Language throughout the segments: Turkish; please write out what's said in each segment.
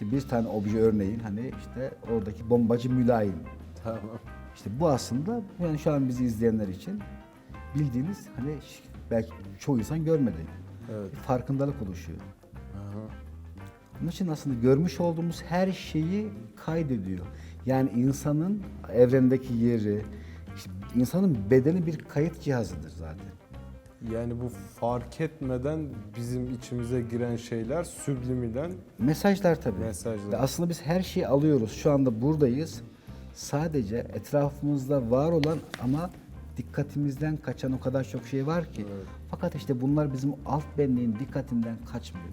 işte bir tane obje örneğin hani işte oradaki bombacı mülayim. Tamam. İşte bu aslında yani şu an bizi izleyenler için bildiğiniz hani belki çoğu insan görmedi. Evet. Bir farkındalık oluşuyor. Aha. Onun için aslında görmüş olduğumuz her şeyi kaydediyor. Yani insanın evrendeki yeri, işte insanın bedeni bir kayıt cihazıdır zaten. Yani bu fark etmeden bizim içimize giren şeyler süblimiden Mesajlar tabii. Mesajlar. Ve aslında biz her şeyi alıyoruz. Şu anda buradayız. Sadece etrafımızda var olan ama dikkatimizden kaçan o kadar çok şey var ki. Fakat işte bunlar bizim alt benliğin dikkatinden kaçmıyor.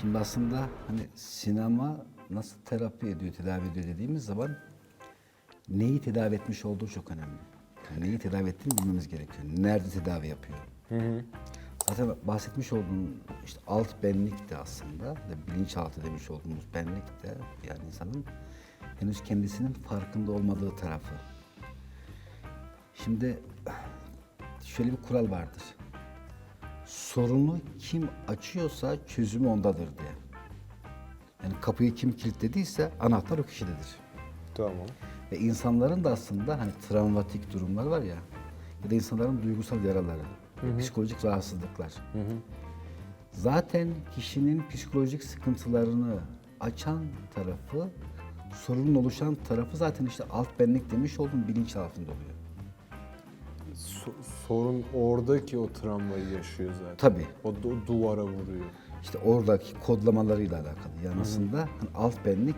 Şimdi aslında hani sinema nasıl terapi ediyor, tedavi ediyor dediğimiz zaman neyi tedavi etmiş olduğu çok önemli. Yani neyi tedavi ettiğini bilmemiz gerekiyor. Nerede tedavi yapıyor? Zaten bahsetmiş olduğum işte alt benlik de aslında bilinçaltı demiş olduğumuz benlik de yani insanın henüz kendisinin farkında olmadığı tarafı. Şimdi şöyle bir kural vardır. Sorunu kim açıyorsa çözümü ondadır diye. Yani kapıyı kim kilitlediyse anahtar o kişidedir. tamam. Ve insanların da aslında hani travmatik durumlar var ya ya da insanların duygusal yaraları, psikolojik rahatsızlıklar. Zaten kişinin psikolojik sıkıntılarını açan tarafı, sorunun oluşan tarafı zaten işte alt benlik demiş olduğum bilinçaltında oluyor. So- sorun oradaki o travmayı yaşıyor zaten. Tabii. O du- duvara vuruyor. İşte oradaki kodlamalarıyla alakalı. Yani aslında hani alt benlik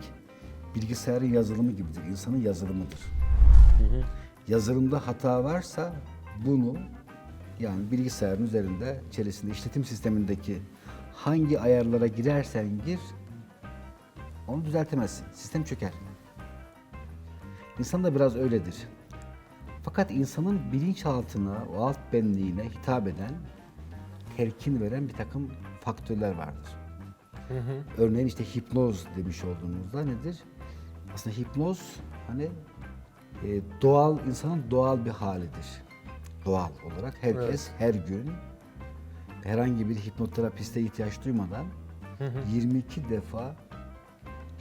bilgisayarın yazılımı gibidir. insanın yazılımıdır. Yazılımda hata varsa bunu yani bilgisayarın üzerinde içerisinde işletim sistemindeki hangi ayarlara girersen gir onu düzeltemezsin. Sistem çöker. İnsan da biraz öyledir. Fakat insanın bilinçaltına, o alt benliğine hitap eden, telkin veren bir takım faktörler vardır. Örneğin işte hipnoz demiş olduğumuzda nedir? Aslında hipnoz hani e, doğal, insanın doğal bir halidir. Doğal olarak herkes her gün herhangi bir hipnoterapiste ihtiyaç duymadan 22 defa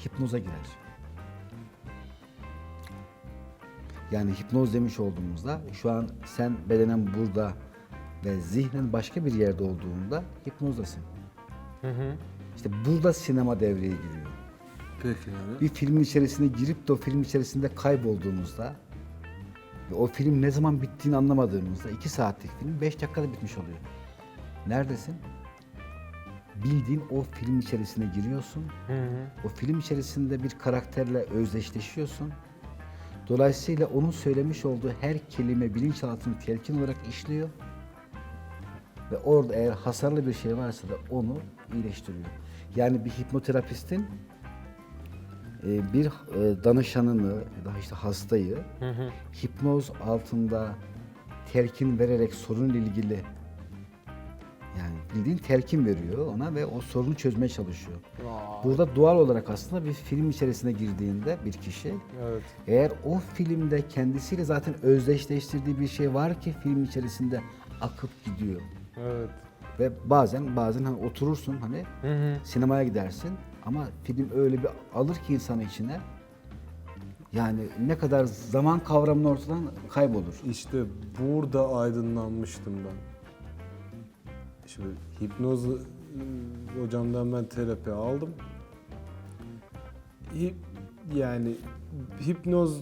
hipnoza girer. Yani hipnoz demiş olduğumuzda şu an sen bedenen burada ve zihnen başka bir yerde olduğunda hipnozdasın. İşte burada sinema devreye giriyor. Peki abi. Bir filmin içerisine girip de o film içerisinde kaybolduğumuzda ve o film ne zaman bittiğini anlamadığımızda iki saatlik film beş dakikada bitmiş oluyor. Neredesin? Bildiğin o film içerisine giriyorsun. O film içerisinde bir karakterle özdeşleşiyorsun. Dolayısıyla onun söylemiş olduğu her kelime bilinçaltını telkin olarak işliyor. Ve orada eğer hasarlı bir şey varsa da onu iyileştiriyor. Yani bir hipnoterapistin e, bir e, danışanını ya da işte hastayı hipnoz altında telkin vererek sorunla ilgili yani bildiğin telkin veriyor ona ve o sorunu çözmeye çalışıyor. Burada doğal olarak aslında bir film içerisine girdiğinde bir kişi Evet. eğer o filmde kendisiyle zaten özdeşleştirdiği bir şey var ki film içerisinde akıp gidiyor. Evet. Ve bazen bazen hani oturursun hani sinemaya gidersin ama film öyle bir alır ki insanı içine. Yani ne kadar zaman kavramını ortadan kaybolur. İşte burada aydınlanmıştım ben. Şimdi hipnoz ıı, hocamdan ben terapi aldım. Hip, yani hipnoz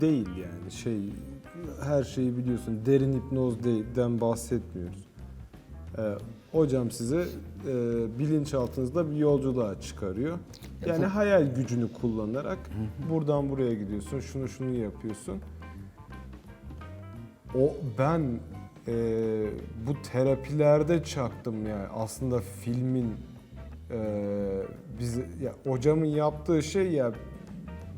değil yani şey her şeyi biliyorsun derin hipnoz değilden bahsetmiyoruz. Ee, hocam size e, bilinçaltınızda bir yolculuğa çıkarıyor. Yani hayal gücünü kullanarak buradan buraya gidiyorsun, şunu şunu yapıyorsun. O ben e, bu terapilerde çaktım yani aslında filmin e, biz ya hocamın yaptığı şey ya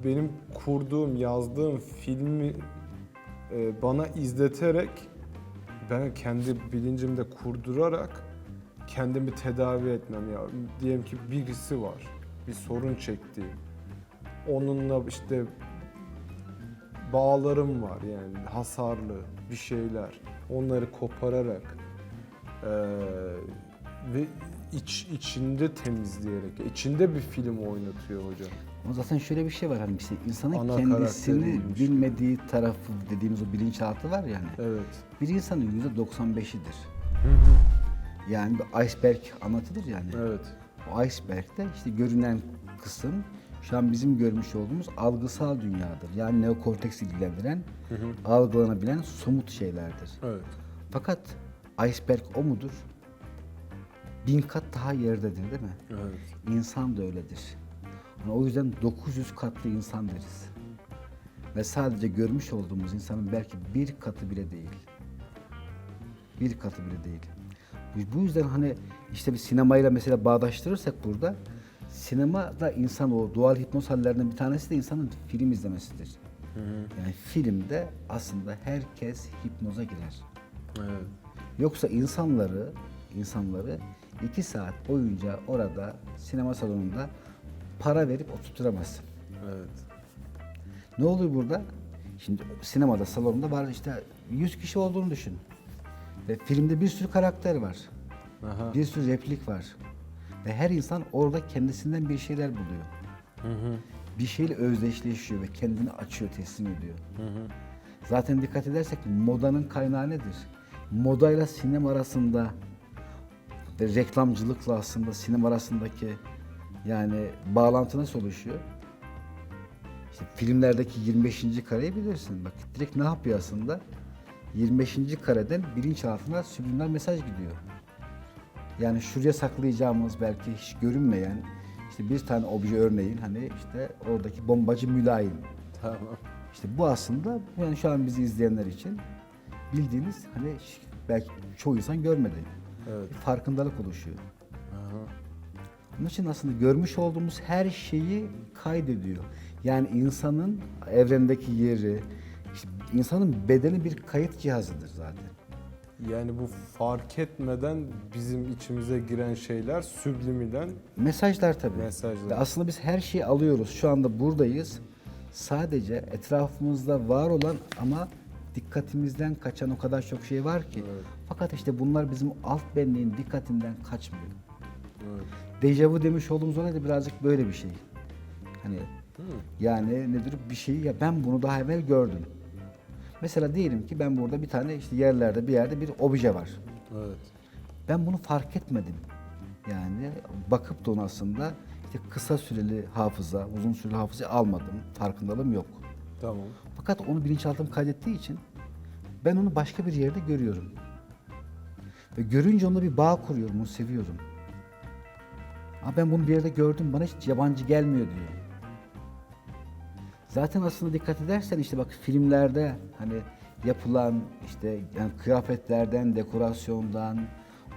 benim kurduğum yazdığım filmi e, bana izleterek ben kendi bilincimde kurdurarak kendimi tedavi etmem ya. Diyelim ki birisi var bir sorun çektiğim, onunla işte bağlarım var yani hasarlı bir şeyler. Onları kopararak eee, ve iç içinde temizleyerek, içinde bir film oynatıyor hocam. Ama zaten şöyle bir şey var hani işte insanın Ana kendisini bilmediği tarafı dediğimiz o bilinçaltı var yani. Evet. Bir insanın yüzde 95'idir. Yani bir iceberg anlatılır yani. Evet. O iceberg'de işte görünen kısım şu an bizim görmüş olduğumuz algısal dünyadır. Yani neokorteks ilgilendiren, algılanabilen somut şeylerdir. Evet. Fakat iceberg o mudur? Bin kat daha yerdedir değil mi? Evet. İnsan da öyledir. Yani o yüzden 900 katlı insan deriz. Ve sadece görmüş olduğumuz insanın belki bir katı bile değil. Bir katı bile değil. Bu yüzden hani işte bir sinemayla mesela bağdaştırırsak burada sinema da insan o doğal hipnoz hallerinden bir tanesi de insanın film izlemesidir. Yani filmde aslında herkes hipnoza girer. Evet. Yoksa insanları insanları iki saat boyunca orada sinema salonunda para verip oturtamazsın. Evet. Ne oluyor burada? Şimdi sinemada salonunda var işte 100 kişi olduğunu düşün. Ve filmde bir sürü karakter var. Aha. Bir sürü replik var. Ve her insan orada kendisinden bir şeyler buluyor. Bir şeyle özdeşleşiyor ve kendini açıyor, teslim ediyor. Zaten dikkat edersek modanın kaynağı nedir? Modayla sinema arasında ve reklamcılıkla aslında sinema arasındaki yani bağlantı nasıl oluşuyor? İşte filmlerdeki 25. kareyi bilirsin. Bak direkt ne yapıyor aslında? 25. kareden bilinçaltına subliminal mesaj gidiyor. Yani şuraya saklayacağımız belki hiç görünmeyen işte bir tane obje örneğin hani işte oradaki bombacı mülayim. Tamam. İşte bu aslında yani şu an bizi izleyenler için bildiğiniz hani belki çoğu insan görmedi. Evet. Bir farkındalık oluşuyor. Aha. Onun için aslında görmüş olduğumuz her şeyi kaydediyor. Yani insanın evrendeki yeri, işte insanın bedeni bir kayıt cihazıdır zaten. Yani bu fark etmeden bizim içimize giren şeyler sübliminal Mesajlar tabii. Mesajlar. Ve aslında biz her şeyi alıyoruz. Şu anda buradayız. Sadece etrafımızda var olan ama dikkatimizden kaçan o kadar çok şey var ki. Evet. Fakat işte bunlar bizim alt benliğin dikkatinden kaçmıyor. Evet. Dejavu demiş olduğumuz olay da birazcık böyle bir şey. Hani yani nedir bir şeyi ya ben bunu daha evvel gördüm. Mesela diyelim ki ben burada bir tane işte yerlerde bir yerde bir obje var. Evet. Ben bunu fark etmedim. Yani bakıp da onu aslında işte kısa süreli hafıza, uzun süreli hafıza almadım. Farkındalığım yok. Tamam. Fakat onu bilinçaltım kaydettiği için ben onu başka bir yerde görüyorum. Ve görünce onunla bir bağ kuruyorum, onu seviyorum. Aa ben bunu bir yerde gördüm, bana hiç yabancı gelmiyor diyor. Zaten aslında dikkat edersen işte bak filmlerde hani yapılan işte yani kıyafetlerden, dekorasyondan,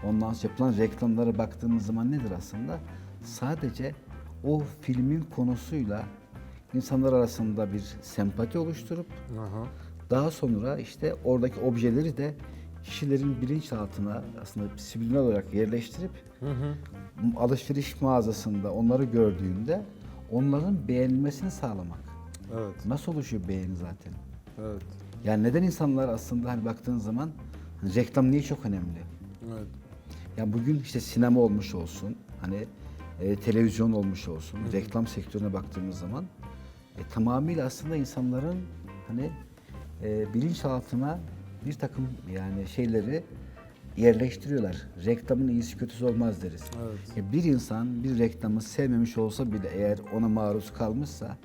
ondan sonra yapılan reklamlara baktığımız zaman nedir aslında? Sadece o filmin konusuyla insanlar arasında bir sempati oluşturup Aha. daha sonra işte oradaki objeleri de kişilerin bilinçaltına aslında subliminal olarak yerleştirip Hı hı. alışveriş mağazasında onları gördüğünde onların beğenilmesini sağlamak. Evet. Nasıl oluşuyor beğeni zaten? Evet. Yani neden insanlar aslında hani baktığın zaman hani reklam niye çok önemli? Evet. Yani bugün işte sinema olmuş olsun, hani e, televizyon olmuş olsun, reklam sektörüne baktığımız zaman e, tamamıyla aslında insanların hani e, bilinçaltına bir takım yani şeyleri yerleştiriyorlar. Reklamın iyisi kötüsü olmaz deriz. Evet. Ya bir insan bir reklamı sevmemiş olsa bile eğer ona maruz kalmışsa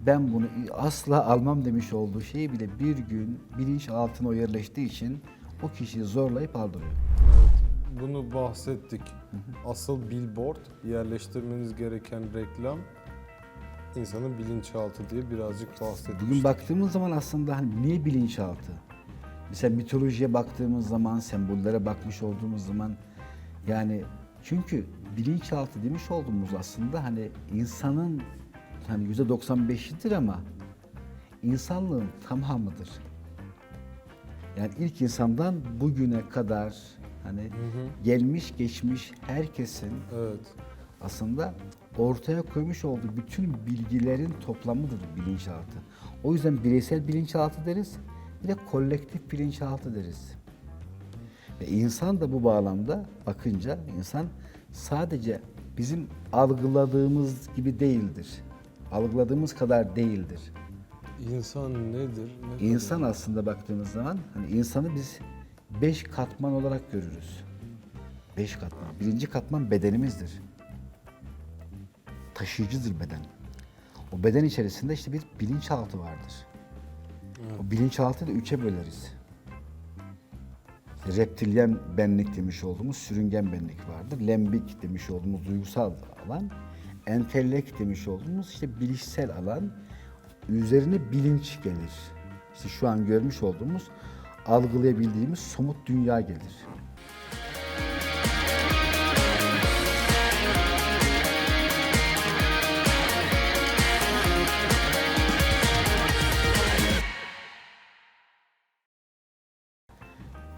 ben bunu asla almam demiş olduğu şeyi bile bir gün bilinçaltına o yerleştiği için o kişiyi zorlayıp aldırıyor. Evet. Bunu bahsettik. Asıl billboard yerleştirmeniz gereken reklam insanın bilinçaltı diye birazcık bahsettik. Bugün baktığımız zaman aslında hani niye bilinçaltı? Mesela mitolojiye baktığımız zaman, sembollere bakmış olduğumuz zaman yani çünkü bilinçaltı demiş olduğumuz aslında hani insanın hani yüzde 95'idir ama insanlığın tamamıdır. Yani ilk insandan bugüne kadar hani gelmiş geçmiş herkesin Evet. aslında ortaya koymuş olduğu bütün bilgilerin toplamıdır bilinçaltı. O yüzden bireysel bilinçaltı deriz, bir de kolektif bilinçaltı deriz. Ve insan da bu bağlamda bakınca insan sadece bizim algıladığımız gibi değildir. Algıladığımız kadar değildir. İnsan nedir? Ne İnsan aslında baktığımız zaman hani insanı biz beş katman olarak görürüz. Beş katman. Birinci katman bedenimizdir. Taşıyıcıdır beden. O beden içerisinde işte bir bilinçaltı vardır. O bilinçaltıyı da üçe böleriz. İşte reptilyen benlik demiş olduğumuz sürüngen benlik vardır. Lembik demiş olduğumuz duygusal alan. Entellekt demiş olduğumuz işte bilişsel alan. Üzerine bilinç gelir. İşte şu an görmüş olduğumuz algılayabildiğimiz somut dünya gelir.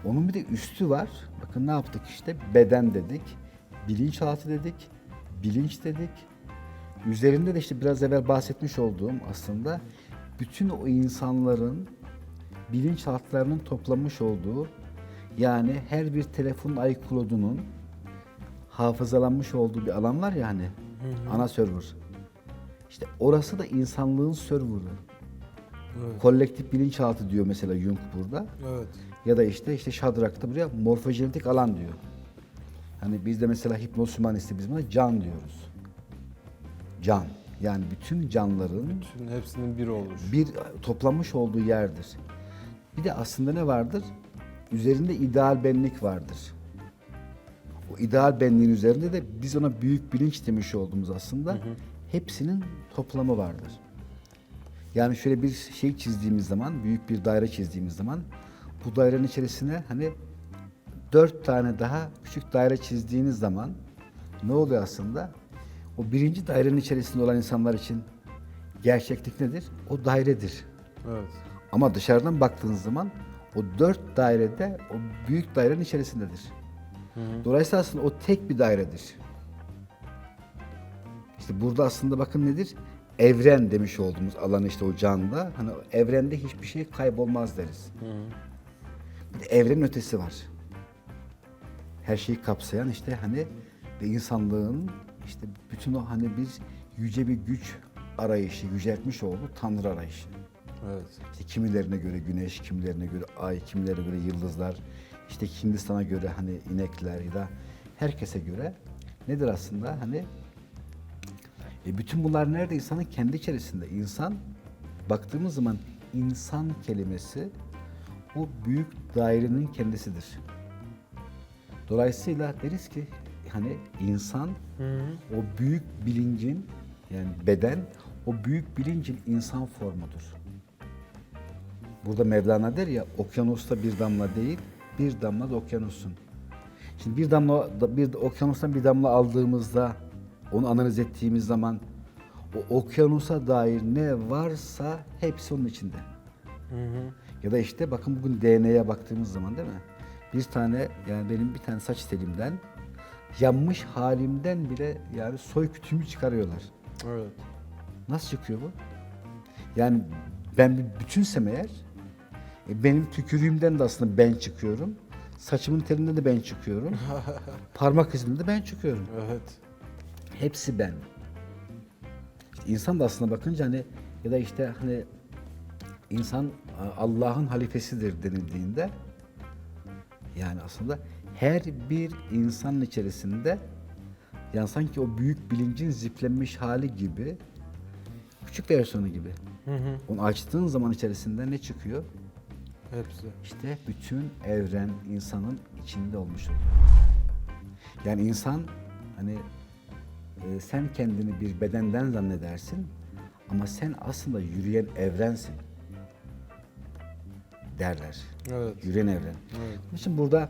Onun bir de üstü var. Bakın ne yaptık işte? Beden dedik, bilinçaltı dedik, bilinç dedik. Üzerinde de işte biraz evvel bahsetmiş olduğum aslında bütün o insanların bilinçaltlarının toplanmış olduğu yani her bir telefon iCloud'unun hafızalanmış olduğu bir alan var ya hani ana server. İşte orası da insanlığın serverı. Evet. Kolektif bilinçaltı diyor mesela Jung burada. Evet. Ya da işte işte Shadrach'ta buraya morfojenetik alan diyor. Hani bizde mesela hipnoz hümanisti biz buna can diyoruz. Can. Yani bütün canların Bütün hepsinin bir olur. bir toplanmış olduğu yerdir. Bir de aslında ne vardır? Üzerinde ideal benlik vardır. O ideal benliğin üzerinde de biz ona büyük bilinç demiş olduğumuz aslında hepsinin toplamı vardır. Yani şöyle bir şey çizdiğimiz zaman, büyük bir daire çizdiğimiz zaman bu dairenin içerisine hani dört tane daha küçük daire çizdiğiniz zaman ne oluyor aslında? O birinci dairenin içerisinde olan insanlar için gerçeklik nedir? O dairedir. Evet. Ama dışarıdan baktığınız zaman o dört dairede o büyük dairenin içerisindedir. Dolayısıyla aslında o tek bir dairedir. İşte burada aslında bakın nedir? Evren demiş olduğumuz alan işte o canda. Hani evrende hiçbir şey kaybolmaz deriz. Bir de evrenin ötesi var. Her şeyi kapsayan işte hani insanlığın işte bütün o hani bir yüce bir güç arayışı, yüceltmiş olduğu tanrı arayışı. Evet. İşte kimilerine göre güneş, kimilerine göre ay, kimilerine göre yıldızlar, işte Hindistan'a göre hani inekler ya da herkese göre nedir aslında hani e bütün bunlar nerede insanın kendi içerisinde insan baktığımız zaman insan kelimesi o büyük dairenin kendisidir. Dolayısıyla deriz ki hani insan o büyük bilincin yani beden o büyük bilincin insan formudur. Burada Mevlana der ya okyanusta bir damla değil, bir damla da okyanusun. Şimdi bir damla da- bir okyanustan bir damla aldığımızda onu analiz ettiğimiz zaman o okyanusa dair ne varsa hepsi onun içinde. Ya da işte bakın bugün DNA'ya baktığımız zaman değil mi? Bir tane yani benim bir tane saç telimden yanmış halimden bile yani soy kütüğümü çıkarıyorlar. Evet. Nasıl çıkıyor bu? Yani ben bir bütünsem eğer, e, benim tükürüğümden de aslında ben çıkıyorum. Saçımın telinden de ben çıkıyorum. Parmak izimden de ben çıkıyorum. Evet. Hepsi ben. İşte insan da aslında bakınca hani ya da işte hani insan Allah'ın halifesidir denildiğinde yani aslında her bir insanın içerisinde yani sanki o büyük bilincin ziplenmiş hali gibi küçük versiyonu gibi. Onu açtığın zaman içerisinde ne çıkıyor? Hepsi. İşte bütün evren insanın içinde olmuş oluyor. Yani insan hani e, sen kendini bir bedenden zannedersin ama sen aslında yürüyen evrensin derler. Evet. Yürüyen evren. Evet. İçin burada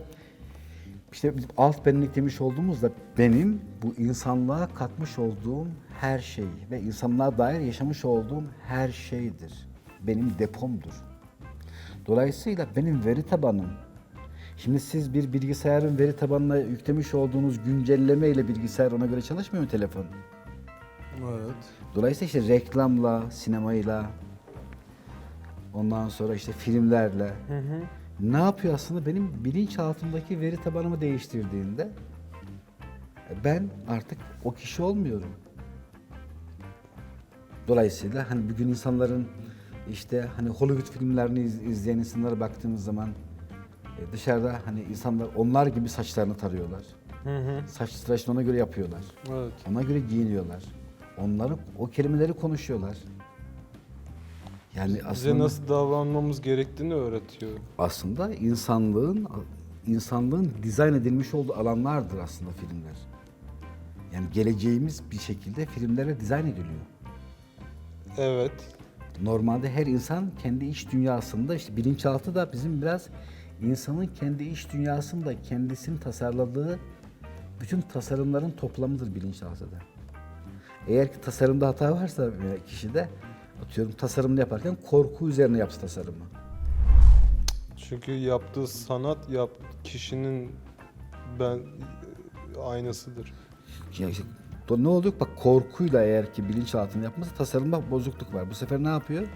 işte bizim alt benlik demiş olduğumuzda benim bu insanlığa katmış olduğum her şey ve insanlığa dair yaşamış olduğum her şeydir. Benim depomdur. Dolayısıyla benim veri tabanım Şimdi siz bir bilgisayarın veri tabanına yüklemiş olduğunuz güncelleme ile bilgisayar ona göre çalışmıyor mu telefon? Evet. Dolayısıyla işte reklamla, sinemayla, ondan sonra işte filmlerle Hı hı. Ne yapıyor aslında benim bilinçaltımdaki veri tabanımı değiştirdiğinde ben artık o kişi olmuyorum. Dolayısıyla hani bugün insanların işte hani Hollywood filmlerini iz- izleyen insanlara baktığımız zaman e, dışarıda hani insanlar onlar gibi saçlarını tarıyorlar. Hı hı. Saç tıraşını ona göre yapıyorlar. Evet. Ona göre giyiniyorlar. Onları o kelimeleri konuşuyorlar. Yani Bize aslında nasıl davranmamız gerektiğini öğretiyor. aslında insanlığın insanlığın dizayn edilmiş olduğu alanlardır aslında filmler. Yani geleceğimiz bir şekilde filmlere dizayn ediliyor. Evet. Normalde her insan kendi iç dünyasında işte bilinçaltı da bizim biraz insanın kendi iç dünyasında kendisini tasarladığı bütün tasarımların toplamıdır bilinçaltı da. Eğer ki tasarımda hata varsa kişide atıyorum tasarımını yaparken korku üzerine yaptı tasarımı. Çünkü yaptığı sanat yap kişinin ben aynasıdır. Ya işte, ne oluyor? Bak korkuyla eğer ki bilinçaltını yapması tasarımda bozukluk var. Bu sefer ne yapıyor?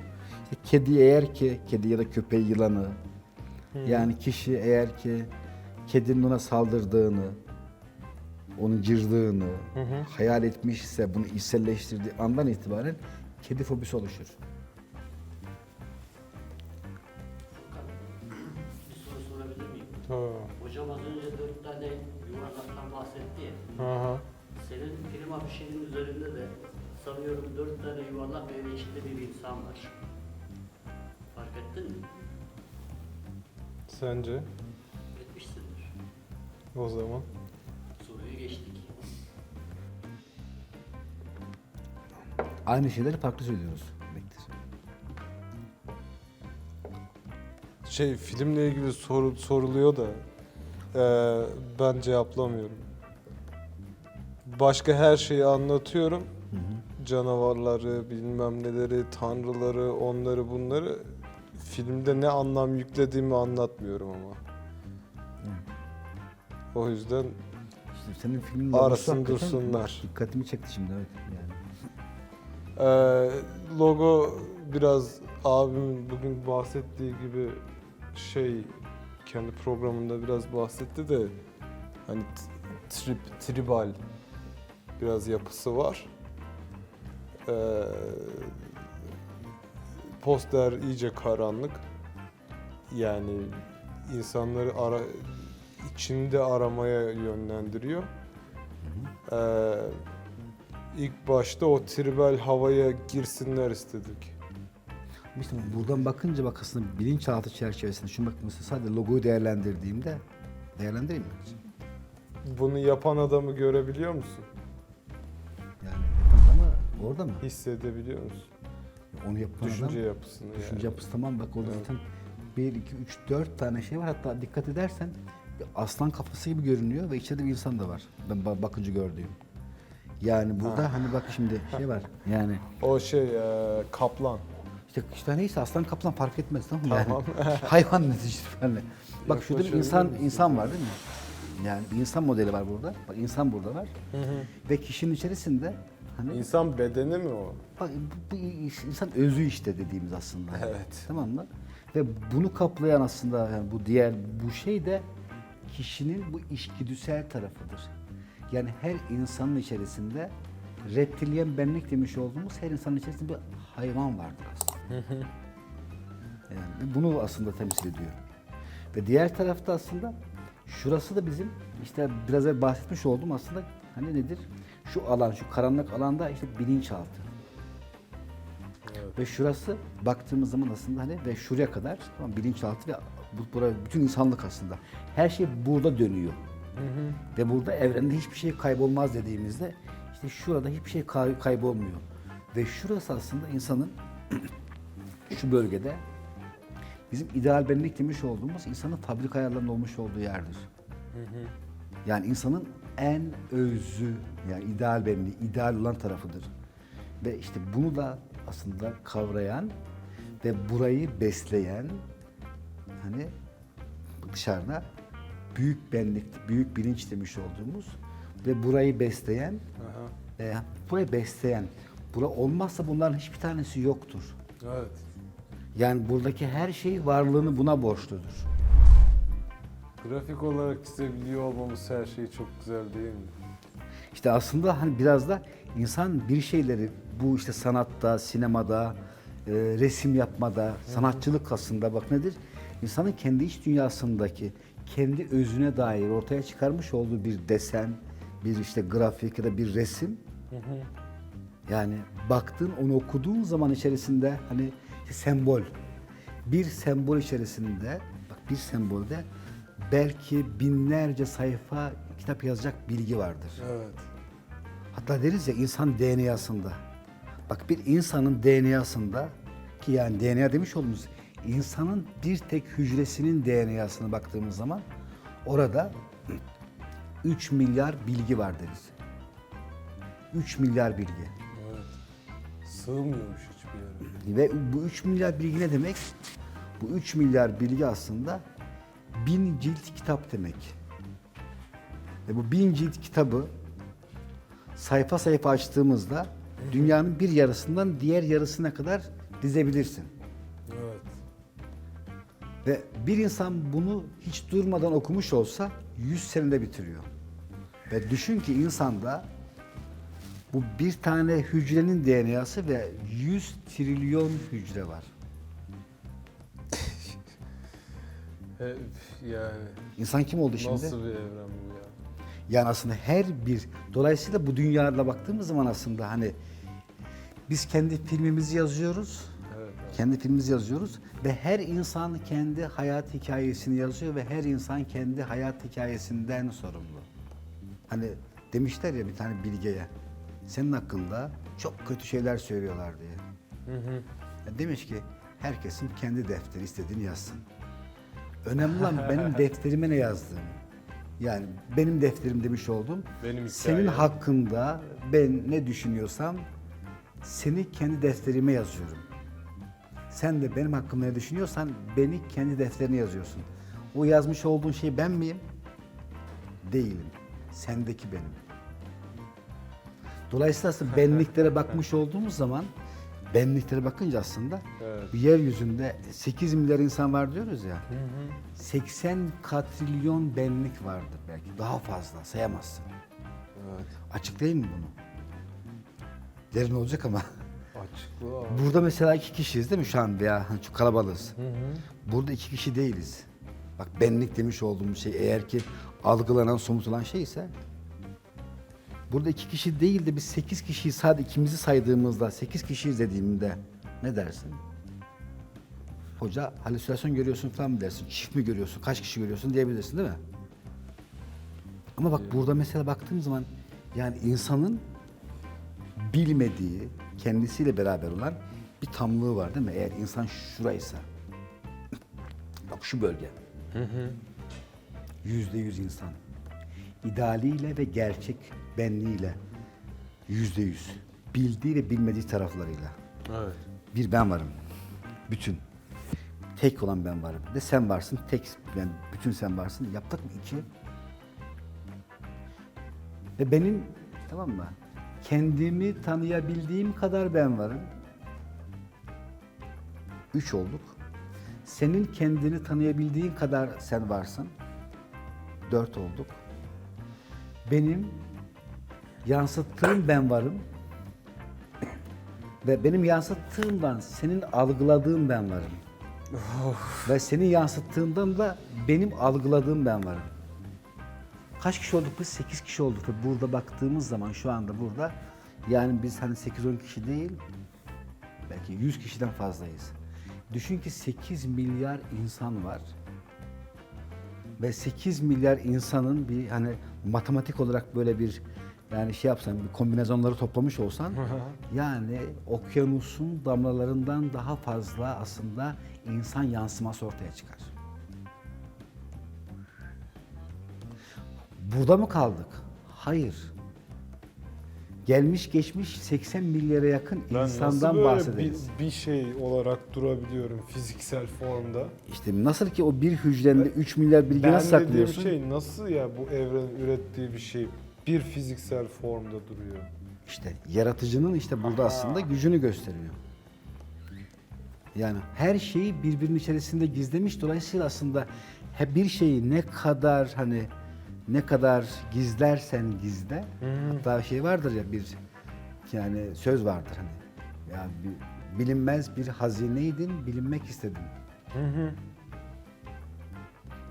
İşte kedi eğer ki kedi ya da köpeği yılanı yani kişi eğer ki kedinin ona saldırdığını onun cırdığını hayal etmişse bunu içselleştirdiği andan itibaren kedi fobisi oluşur. Bir soru sorabilir miyim? Ha. Hocam az önce dört tane yuvarlaktan bahsetti ya. Aha. Senin film afişinin üzerinde de sanıyorum dört tane yuvarlak ve renkli bir insan var. Fark ettin mi? Sence? Etmişsindir. O zaman. Aynı şeyleri farklı söylüyoruz demektir. Şey filmle ilgili soru soruluyor da eee, ben cevaplamıyorum. Başka her şeyi anlatıyorum. Canavarları, bilmem neleri, tanrıları, onları bunları filmde ne anlam yüklediğimi anlatmıyorum ama. O yüzden İşte senin filmin Arasın dursunlar. Dikkatimi çekti şimdi evet yani. Ee, logo biraz abimin bugün bahsettiği gibi şey kendi programında biraz bahsetti de hani trip, tribal biraz yapısı var. Ee, poster iyice karanlık. Yani insanları ara içinde aramaya yönlendiriyor. Ee, İlk başta o tribal havaya girsinler istedik. İşte buradan bakınca bak aslında bilinçaltı çerçevesinde şu bak mesela sadece logoyu değerlendirdiğimde değerlendireyim mi? Bunu yapan adamı görebiliyor musun? Yani yapan ama orada mı? Hissedebiliyor musun? Onu yapan Düşünce adam, yapısını düşünce yani. yapısı tamam bak orada Evet. zaten 1, 2, 3, 4 tane şey var. Hatta dikkat edersen aslan kafası gibi görünüyor ve içeride bir insan da var. Ben ba- bakınca gördüğüm. Yani burada hani bak şimdi şey var. Yani O şey e, kaplan. işte işte neyse aslan kaplan fark etmez tamam mı? Tamam. Yani hayvan neticesi yani. Bak şurada bir Yaklaşabilir insan insan var değil mi? Yani bir insan modeli var burada. Bak insan burada var. Ve kişinin içerisinde hani İnsan bedeni mi o? Bak bu, bu insan özü işte dediğimiz aslında. Evet. Tamam mı? Ve bunu kaplayan aslında yani bu diğer bu şey de kişinin bu içgüdüsel tarafıdır. Yani her insanın içerisinde reptilyen benlik demiş olduğumuz her insanın içerisinde bir hayvan vardır aslında. Yani bunu aslında temsil ediyor. Ve diğer tarafta aslında şurası da bizim işte biraz evvel bahsetmiş olduğum aslında hani nedir? Şu alan, şu karanlık alanda işte bilinçaltı. Ve şurası baktığımız zaman aslında hani ve şuraya kadar tamam bilinçaltı ve bu bura bütün insanlık aslında. Her şey burada dönüyor. Ve burada evrende hiçbir şey kaybolmaz dediğimizde işte şurada hiçbir şey kay- kaybolmuyor. Ve şurası aslında insanın şu bölgede bizim ideal benlik demiş olduğumuz insanın fabrik ayarlarının olmuş olduğu yerdir. Yani insanın en özü, yani ideal benliği, ideal olan tarafıdır. Ve işte bunu da aslında kavrayan ve burayı besleyen hani dışarıda büyük benlik, büyük bilinç demiş olduğumuz ve burayı besleyen Aha. e, burayı besleyen, bura olmazsa bunların hiçbir tanesi yoktur. Evet. Yani buradaki her şey varlığını buna borçludur. Grafik olarak çizebiliyor olmamız her şey çok güzel değil mi? İşte aslında hani biraz da insan bir şeyleri bu işte sanatta, sinemada, e, resim yapmada, sanatçılık aslında bak nedir? İnsanın kendi iç dünyasındaki kendi özüne dair ortaya çıkarmış olduğu bir desen, bir işte grafik ya da bir resim. Yani baktın onu okuduğun zaman içerisinde hani işte sembol. Bir sembol içerisinde bak bir sembolde belki binlerce sayfa kitap yazacak bilgi vardır. Evet. Hatta deriz ya insan DNA'sında. Bak bir insanın DNA'sında ki yani DNA demiş olduğumuz insanın bir tek hücresinin DNA'sına baktığımız zaman orada 3 milyar bilgi var deriz. 3 milyar bilgi. Evet. Sığmıyormuş hiçbir yere. Ve bu 3 milyar bilgi ne demek? Bu 3 milyar bilgi aslında bin cilt kitap demek. Ve bu bin cilt kitabı sayfa sayfa açtığımızda dünyanın bir yarısından diğer yarısına kadar dizebilirsin. Ve bir insan bunu hiç durmadan okumuş olsa 100 senede bitiriyor. Ve düşün ki insanda bu bir tane hücrenin DNA'sı ve 100 trilyon hücre var. Yani İnsan kim oldu şimdi? nasıl bir evren bu ya? Yani aslında her bir, dolayısıyla bu dünyayla baktığımız zaman aslında hani biz kendi filmimizi yazıyoruz. Kendi filmimizi yazıyoruz ve her insan kendi hayat hikayesini yazıyor ve her insan kendi hayat hikayesinden sorumlu. Hani demişler ya bir tane bilgeye, senin hakkında çok kötü şeyler söylüyorlar diye. Ya demiş ki herkesin kendi defteri istediğini yazsın. Önemli olan benim defterime ne yazdığım. Yani benim defterim demiş oldum. Benim Senin hikayem. hakkında ben ne düşünüyorsam seni kendi defterime yazıyorum. Sen de benim hakkımda ne düşünüyorsan beni kendi defterine yazıyorsun. O yazmış olduğun şey ben miyim? Değilim. Sendeki benim. Dolayısıyla aslında benliklere bakmış olduğumuz zaman benliklere bakınca aslında Evet. yeryüzünde 8 milyar insan var diyoruz ya. 80 katrilyon benlik vardır belki. Daha fazla sayamazsın. Evet. Açıklayayım mı bunu? Derin olacak ama. Açıklığı abi. Burada mesela iki kişiyiz değil mi şu an veya hani çok kalabalığız. Burada iki kişi değiliz. Bak benlik demiş olduğumuz şey eğer ki algılanan, somutulan şey ise burada iki kişi değil de biz sekiz kişiyi sadece ikimizi saydığımızda sekiz kişiyiz dediğimde ne dersin? Hoca halüsinasyon görüyorsun falan mı dersin? Çift mi görüyorsun? Kaç kişi görüyorsun diyebilirsin değil mi? Ama bak burada mesela baktığım zaman yani insanın bilmediği, kendisiyle beraber olan bir tamlığı var değil mi? Eğer insan şuraysa, bak şu bölge. Yüzde yüz insan. İdealiyle ve gerçek benliğiyle yüzde yüz. Bildiği ve bilmediği taraflarıyla. Evet. Bir ben varım. Bütün. Tek olan ben varım. Ve sen varsın. Tek ben. Bütün sen varsın. Yaptık mı? iki. Ve benim tamam mı? Kendimi tanıyabildiğim kadar ben varım. Üç olduk. Senin kendini tanıyabildiğin kadar sen varsın. Dört olduk. Benim yansıttığım ben varım. Ve benim yansıttığımdan senin algıladığın ben varım. Ve senin yansıttığından da benim algıladığım ben varım. Kaç kişi olduk biz? 8 kişi olduk. Ve burada baktığımız zaman şu anda burada yani biz hani 8-10 kişi değil belki 100 kişiden fazlayız. Düşün ki 8 milyar insan var. Ve 8 milyar insanın bir hani matematik olarak böyle bir yani şey yapsan bir kombinasyonları toplamış olsan yani okyanusun damlalarından daha fazla aslında insan yansıması ortaya çıkar. Burada mı kaldık? Hayır. Gelmiş geçmiş 80 milyara yakın Ben insandan böyle bahsederiz. bir, bir şey olarak durabiliyorum fiziksel formda? İşte nasıl ki o bir hücrende 3 milyar bilgi Ben nasıl dediğim saklıyorsun? şey nasıl ya bu evrenin ürettiği bir şey bir fiziksel formda duruyor? İşte yaratıcının işte burada aslında gücünü gösteriyor. Yani her şeyi birbirinin içerisinde gizlemiş. Dolayısıyla aslında bir şeyi ne kadar hani ne kadar gizlersen gizle. Hatta şey vardır ya bir yani söz vardır hani. Ya bir, bilinmez bir hazineydin, bilinmek istedin.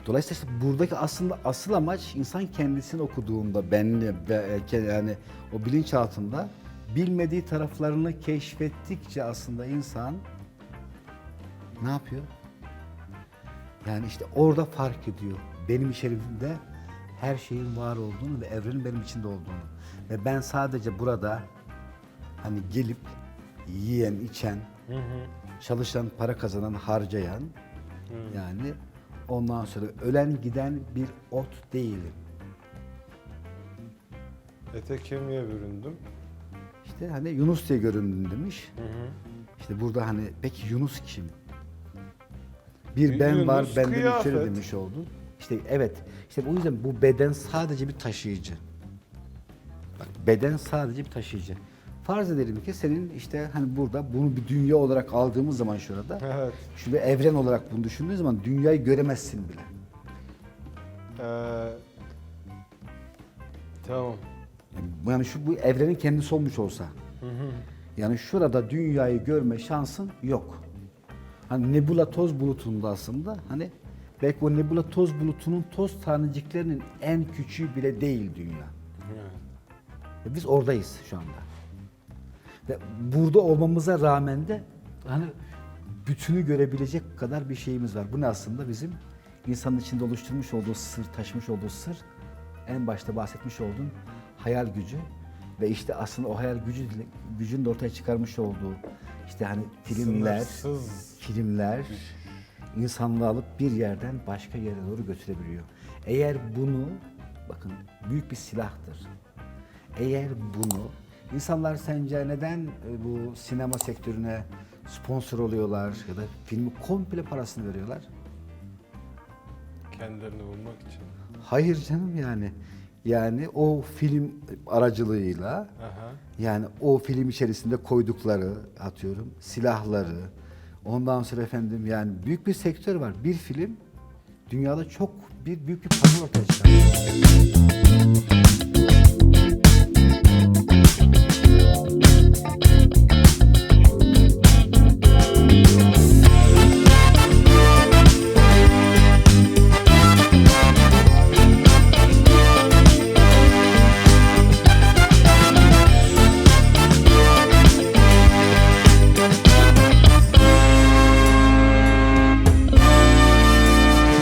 Dolayısıyla işte buradaki aslında asıl amaç insan kendisini okuduğunda benli e, yani o bilinçaltında bilmediği taraflarını keşfettikçe aslında insan ne yapıyor? Yani işte orada fark ediyor. Benim içerimde her şeyin var olduğunu ve evrenin benim içinde olduğunu. Ve ben sadece burada hani gelip yiyen, içen, çalışan, para kazanan, harcayan yani ondan sonra ölen giden bir ot değilim. Ete kemiğe büründüm. İşte hani Yunus diye göründün demiş. İşte burada hani peki Yunus kim? Bir ben Yunus var, benden kıyafet. içeri demiş oldun. İşte evet, işte o yüzden bu beden sadece bir taşıyıcı. Bak beden sadece bir taşıyıcı. Farz edelim ki senin işte hani burada bunu bir dünya olarak aldığımız zaman şurada, Evet. şu bir evren olarak bunu düşündüğün zaman dünyayı göremezsin bile. Ee, tamam. Yani, şu bu evrenin kendisi olmuş olsa. Yani şurada dünyayı görme şansın yok. Hani nebula toz bulutunda aslında hani belki o nebula toz bulutunun toz taneciklerinin en küçüğü bile değil dünya. Ve biz oradayız şu anda. Ve burada olmamıza rağmen de hani bütünü görebilecek kadar bir şeyimiz var. Bu ne aslında bizim insanın içinde oluşturmuş olduğu sır, taşımış olduğu sır, en başta bahsetmiş olduğum hayal gücü ve işte aslında o hayal gücü gücün de ortaya çıkarmış olduğu işte hani filmler, Sınırsız. filmler insanlığı alıp bir yerden başka yere doğru götürebiliyor. Eğer bunu bakın büyük bir silahtır. Eğer bunu insanlar sence neden e, bu sinema sektörüne sponsor oluyorlar ya da filmi komple parasını veriyorlar? Kendilerini bulmak için. Hayır canım yani. Yani o film aracılığıyla Aha. yani o film içerisinde koydukları atıyorum silahları ondan sonra efendim yani büyük bir sektör var. Bir film dünyada çok bir büyük bir pazar ortaya çıkarıyor.